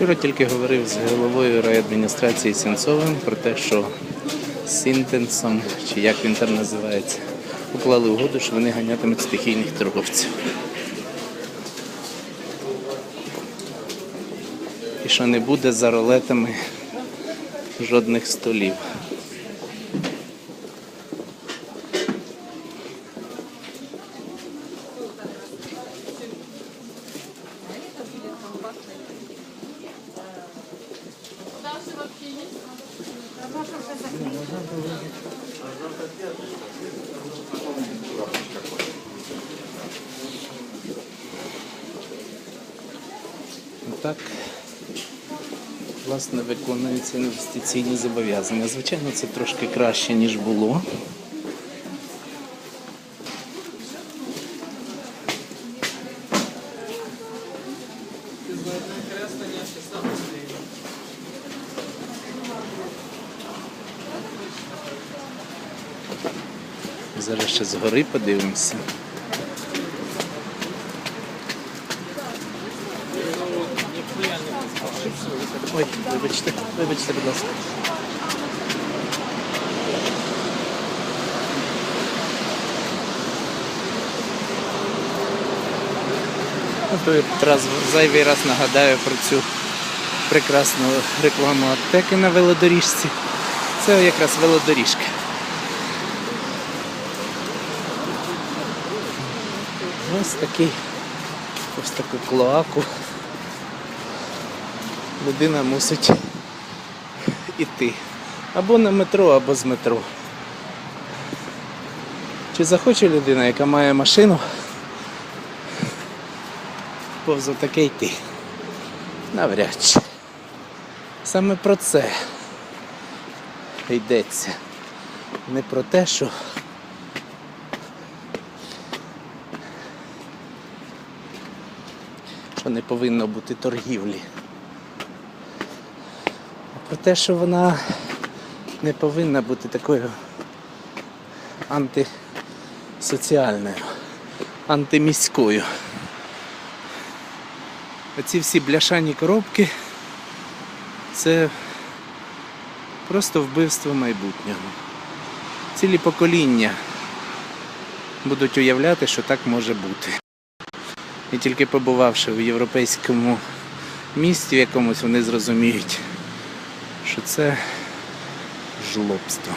Вчора тільки говорив з головою райадміністрації Сінцовим про те, що Сінтенсом, чи як він там називається, уклали угоду, що вони ганятимуть стихійних торговців. І що не буде за ролетами жодних столів. Так, власне, виконуються інвестиційні зобов'язання. Звичайно, це трошки краще, ніж було. Зараз ще згори подивимося. Ой, вибачте, вибачте, будь ласка. Ну, раз, зайвий раз нагадаю про цю прекрасну рекламу аптеки на велодоріжці. Це якраз велодоріжка. Ось такий, ось таку клоаку людина мусить іти. Або на метро, або з метро. Чи захоче людина, яка має машину, повз таке йти? Навряд чи. Саме про це йдеться. Не про те, що що не повинно бути торгівлі. А про те, що вона не повинна бути такою антисоціальною, антиміською. Оці всі бляшані коробки це просто вбивство майбутнього. Цілі покоління будуть уявляти, що так може бути. І тільки побувавши в європейському місті якомусь, вони зрозуміють, що це жлобство.